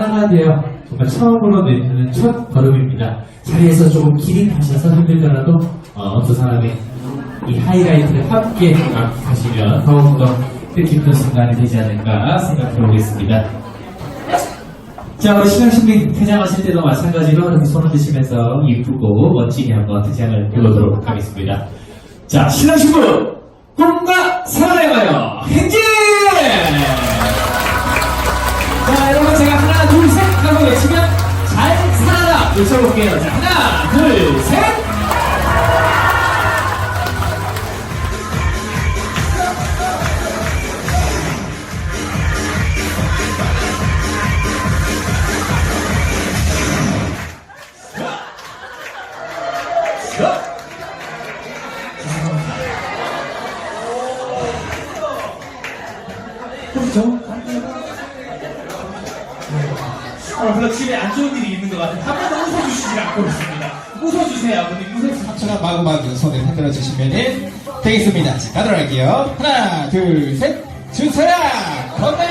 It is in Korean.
하나가 되어 정말 처음으로 내딛는 첫 걸음입니다. 자리에서 조금 가셔서 힘들더라도 어, 두 사람의 이 하이라이트를 함께 하시면 더욱더 뜻깊은 순간이 되지 않을까 생각해 보겠습니다. 자, 우리 신앙신비 퇴장하실 때도 마찬가지로 이렇게 손을 드시면서 이쁘고 멋지게 한번 퇴장을 해보도록 하겠습니다. 자, 신앙신부 꿈과 사랑의 가요 행진! 자, 여러분 제가 셋 하고 외치면 잘 살아라 외쳐볼게요. 자, 하나, 둘, 셋! 그렇죠? 어, 별로 집에 안 좋은 일이 있는 것 같아요. 한 번도 웃어주시지 않고 있습니다. 웃어주세요, 아버님. 웃어주세요. 제가 마구마구 손을 흔들어 주시면 되겠습니다. 자, 가도록 할게요. 하나, 둘, 셋. 주세요! 건강